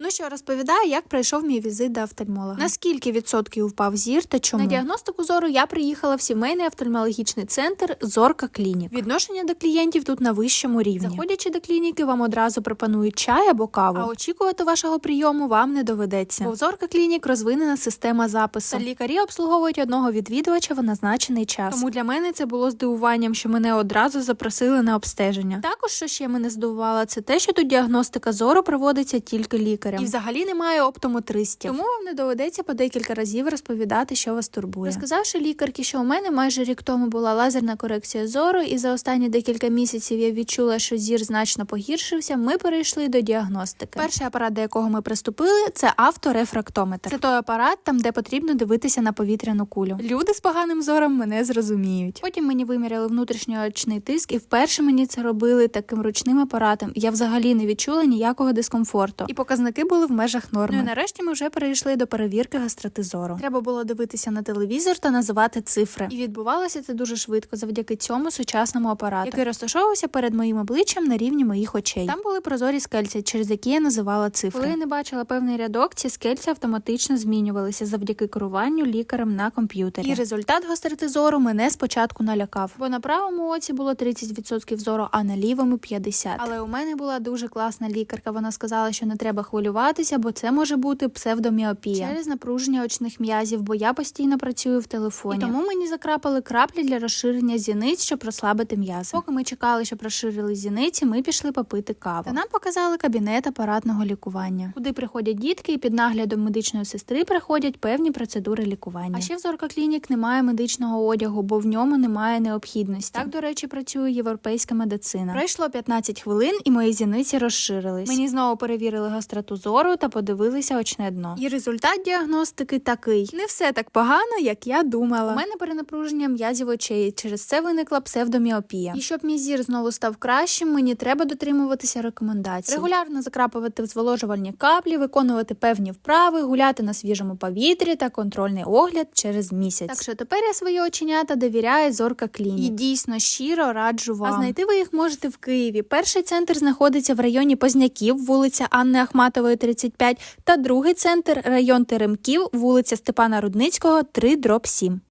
Ну що, розповідаю, як пройшов мій візит до офтальмолога. Наскільки відсотків впав зір та чому? На діагностику зору я приїхала в сімейний офтальмологічний центр Зорка Клінік. Відношення до клієнтів тут на вищому рівні. Заходячи до клініки, вам одразу пропонують чай або каву. А очікувати вашого прийому вам не доведеться. Бо в Зорка Клінік розвинена система запису. Та лікарі обслуговують одного відвідувача в назначений час. Тому для мене це було здивуванням, що мене одразу запросили на обстеження. Також що ще мене здивувало, це те, що тут діагностика зору проводиться тільки лікарем. І взагалі немає оптометристів. Тому вам не доведеться по декілька разів розповідати, що вас турбує. Розказавши лікарки, що у мене майже рік тому була лазерна корекція зору, і за останні декілька місяців я відчула, що зір значно погіршився. Ми перейшли до діагностики. Перший апарат, до якого ми приступили, це авторефрактометр. Це той апарат, там де потрібно дивитися на повітряну кулю. Люди з поганим зором мене зрозуміють. Потім мені виміряли внутрішньоочний тиск, і вперше мені це робили таким ручним апаратом. Я взагалі не відчула ніякого дискомфорту. І показники були в межах норми. Ну і нарешті ми вже перейшли до перевірки гастроти зору. Треба було дивитися на телевізор та називати цифри. І відбувалося це дуже швидко завдяки цьому сучасному апарату, який розташовувався перед моїм обличчям на рівні моїх очей. Там були прозорі скельця, через які я називала цифри. Коли я не бачила певний рядок, ці скельця автоматично змінювалися завдяки керуванню лікарем на комп'ютері. І результат гастроти зору мене спочатку налякав, бо на правому оці було 30% зору, а на лівому 50%. Але у мене була дуже класна лікарка. Вона сказала, що не треба хвилюватися, бо це може бути псевдоміопія через напруження очних м'язів, бо я постійно працюю в телефоні. І тому мені закрапали краплі для розширення зіниць, щоб розслабити м'язи. Поки ми чекали, щоб розширили зіниці, ми пішли попити каву. Та нам показали кабінет апаратного лікування, куди приходять дітки, і під наглядом медичної сестри проходять певні процедури лікування. А ще в Зорка Клінік немає медичного одягу, бо в ньому немає необхідності. Так, до речі, працює європейська медицина. Пройшло 15 хвилин, і мої зіниці розширились. Мені знову перевірили гостроту зору та подивилися очне дно. І результат діагностики такий: не все так погано, як я думала. У мене перенапруження м'язів очей. Через це виникла псевдоміопія. І щоб мій зір знову став кращим, мені треба дотримуватися рекомендацій. Регулярно закрапувати зволожувальні каплі, виконувати певні вправи, гуляти на свіжому повітрі та контрольний огляд через місяць. Так що тепер я свої оченята довіряю зорка клінік. І дійсно щиро раджу вам. А знайти ви їх можете в Києві. Перший центр знаходиться в районі Позняків, вулиця Анни Ахматової, 35, та другий центр район Теремків, вулиця Степана Рудницького, 3 дроб 7.